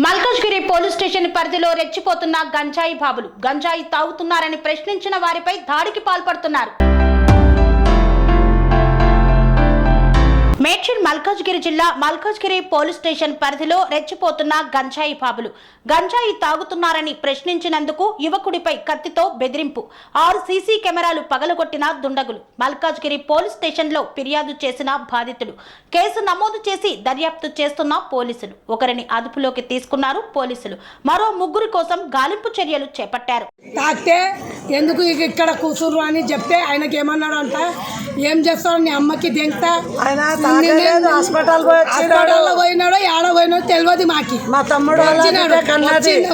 Malkajgiri police station పరిధిలో రెచ్చిపోతున్న గంజాయి బాబులు. గంజాయి తాగుతున్నారని ప్రశ్నించిన వారిపై దాడికి పాల్పడుతున్నారు. మల్కాజ్గిరి జిల్లా మల్కాజ్గిరి పోలీస్ స్టేషన్ పరిధిలో రెచ్చిపోతున్న గంజాయి బాబులు గంజాయి తాగుతున్నారని ప్రశ్నించినందుకు యువకుడిపై కత్తితో బెదిరింపు. ఆరు సీసీ కెమెరాలు పగలగొట్టిన దుండగులు. మల్కాజ్గిరి పోలీస్ స్టేషన్లో ఫిర్యాదు చేసిన బాధితుడు కేసు నమోదు చేసి దర్యాప్తు చేస్తున్న పోలీసులు. ఒకరిని అదుపులోకి తీసుకున్నారు పోలీసులు. మరో ముగ్గురు కోసం గాలింపు చర్యలు చేపట్టారు. ఎందుకు ఇక ఇక్కడ కూర్చుర్రు అని చెప్తే ఆయనకి ఏమన్నాడు అంట ఏం చేస్తావు? నీ అమ్మకి దెంగతా ఆయన తాగలేదు హాస్పిటల్ పోయి వచ్చినాడు హాస్పిటల్లో పోయినాడో ఏడ పోయినాడో తెలియదు మాకి. మా తమ్ముడు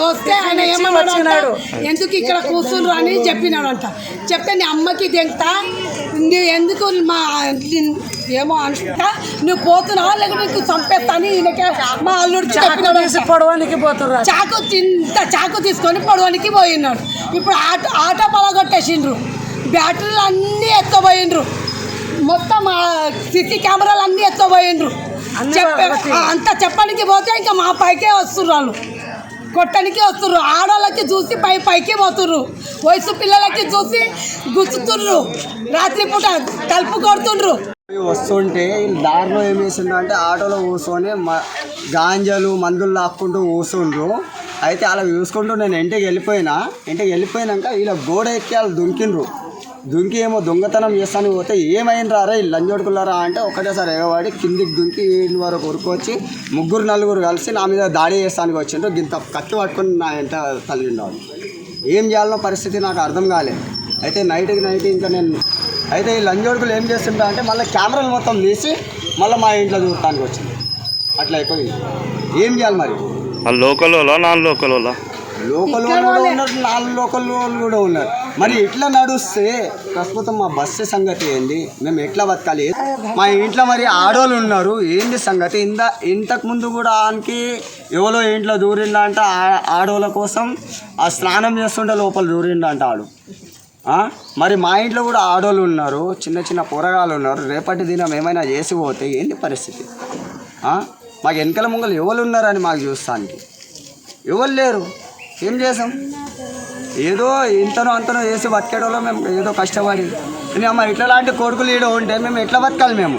వస్తే ఆయన ఏమన్నాడు ఎందుకు ఇక్కడ కూర్చుండ్రు అని చెప్పినాడు అంట చెప్తే నీ అమ్మకి దెంగతా ఎందుకు మా ఏమో అనుకుంటా నువ్వు పోతున్నావా? లేకపోతే నీకు చంపేస్తా అని ఈయనకే మా అల్లుడు చాకు అంట. పొడవనికి పోతున్నారు చాకు ఇంత చాకు తీసుకొని పొడవనికి పోయినాడు. ఇప్పుడు ఆటో ఆటో పలగొట్టేసిండ్రు బ్యాటరీలు అన్నీ ఎత్తపోయిండ్రు మొత్తం సిసి కెమెరాలు అన్నీ ఎత్తపోయిండ్రు అంతా చెప్పడానికి పోతే ఇంకా మా పైకే వస్తుర్రు వాళ్ళు. కొట్టడానికి వస్తుర్రు. ఆడవాళ్ళకి చూసి పై పైకి పోతుర్రు. వయసు పిల్లలకి చూసి గుచ్చుతుర్రు. రాత్రిపూట తలుపు కొడుతుండ్రు. వస్తుంటే దారిలో ఏం చేసిండ్రు అంటే ఆటోలో కూర్చొని మ మందులు లాక్కుంటూ కూర్చుండ్రు. అయితే అలా చూసుకుంటూ నేను ఇంటికి వెళ్ళిపోయినా. ఇంటికి వెళ్ళిపోయినాక వీళ్ళ గోడ ఎక్కి వాళ్ళు దుంకిండ్రు. దుంకి ఏమో దొంగతనం చేస్తాను పోతే ఏమైందిరా రా? వీళ్ళు లంజోడుకున్నారా అంటే ఒకటేసారి ఎగవాడి కిందికి దుంకి వరకు ఉరుకొచ్చి ముగ్గురు నలుగురు కలిసి నా మీద దాడి చేస్తానికి వచ్చిండ్రు. గింత కత్తి పట్టుకొని నా వెంట తల్లిండవు ఏం చేయాలనో పరిస్థితి నాకు అర్థం కాలేదు. అయితే నైట్కి నైట్ ఇంకా నేను అయితే ఈ లంజోడుకులు ఏం చేస్తుంటా అంటే మళ్ళీ కెమెరాలు మొత్తం తీసి మళ్ళీ మా ఇంట్లో చూడటానికి వచ్చింది. అట్లా అయిపోయింది. ఏం చేయాలి మరి? లోకల్ నాన్ లోకల్ లోకల్ వాళ్ళు కూడా ఉన్నారు నాలుగు లోకల్ వాళ్ళు కూడా ఉన్నారు. మరి ఇట్లా నడుస్తే ప్రస్తుతం మా బస్సు సంగతి ఏంది? మేము ఎట్లా బతకాలి? మా ఇంట్లో మరి ఆడోళ్ళు ఉన్నారు. ఏంది సంగతి? ఇంత ఇంతకు ముందు కూడా ఆయనకి ఎవరో ఇంట్లో దూరిండ అంట ఆ- ఆడోళ్ళ కోసం ఆ స్నానం చేస్తుంటే లోపల దూరిండ అంట ఆడు? మరి మా ఇంట్లో కూడా ఆడోళ్ళు ఉన్నారు చిన్న చిన్న పోరగాళ్ళు ఉన్నారు. రేపటి దినం ఏమైనా చేసి పోతే ఏంటి పరిస్థితి? మాకు వెనకల ముంగలు ఎవరు ఉన్నారని మాకు చూస్తానికి. ఎవరు లేరు? ఏం చేసాం ఏదో ఇంతనో అంతనో చేసి బతికేటోళ్ళం మేము ఏదో కష్టపడి. అమ్మ ఇట్లా లాంటి కొడుకులు ఈడ ఉంటే మేము ఎట్లా బతకాలి మేము?